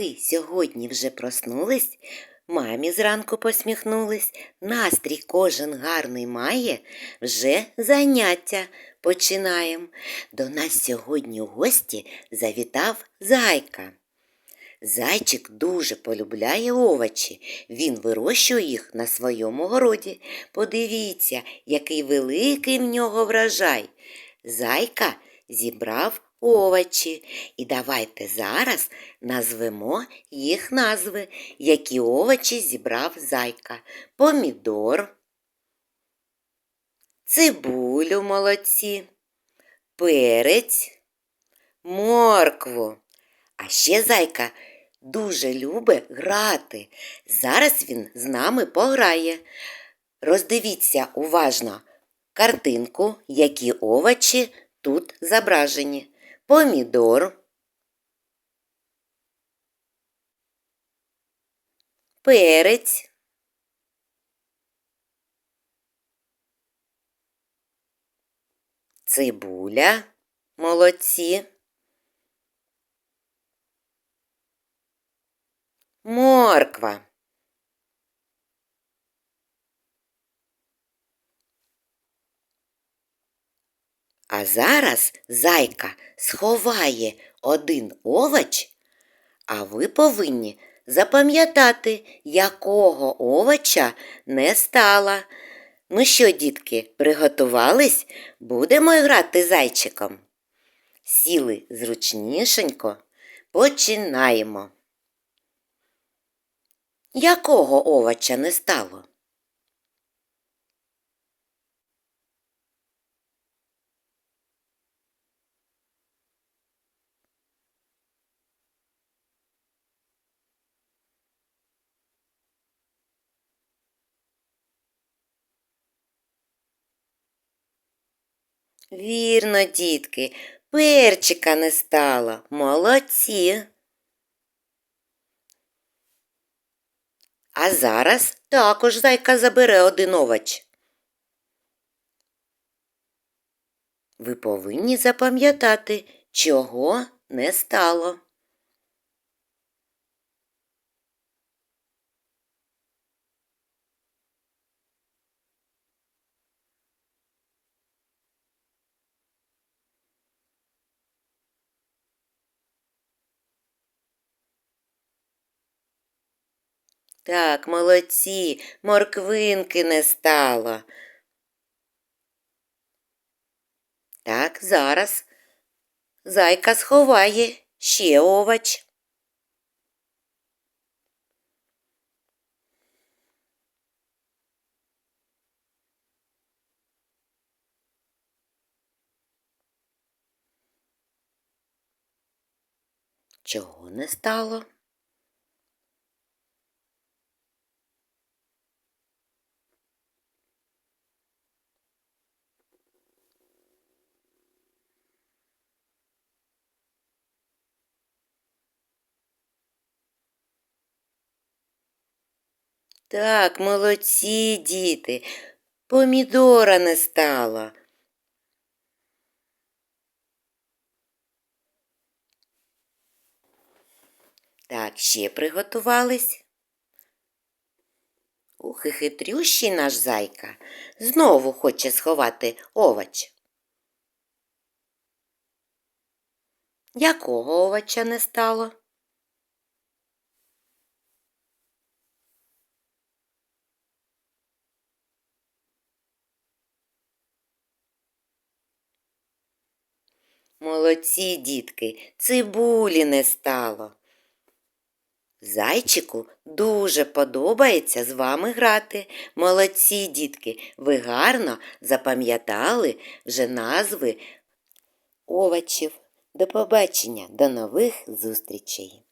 Ви сьогодні вже проснулись, мамі зранку посміхнулись, настрій кожен гарний має, вже заняття починаємо. До нас сьогодні у гості завітав зайка. Зайчик дуже полюбляє овочі. Він вирощує їх на своєму городі. Подивіться, який великий в нього врожай. Зайка зібрав овочі. І давайте зараз назвемо їх назви, які овочі зібрав зайка. Помідор, цибулю молодці, перець, моркву. А ще зайка дуже любить грати. Зараз він з нами пограє. Роздивіться уважно картинку, які овочі тут зображені. Помідор, перець, цибуля, молодці. Морква. А зараз зайка сховає один овоч, а ви повинні запам'ятати, якого овоча не стало. Ну що, дітки, приготувались? Будемо грати зайчиком. Сіли зручнішенько, починаємо. Якого овоча не стало? Вірно, дітки, перчика не стало. Молодці. А зараз також зайка забере один овоч. Ви повинні запам'ятати, чого не стало. Так, молодці, морквинки не стало. Так, зараз зайка сховає ще овоч. Чого не стало? Так, молодці, діти, помідора не стало. Так, ще приготувались. Ух, і хитрющий наш зайка знову хоче сховати овоч. Якого овоча не стало? Молодці, дітки, цибулі не стало. Зайчику дуже подобається з вами грати. Молодці, дітки, ви гарно запам'ятали вже назви овочів. До побачення, до нових зустрічей!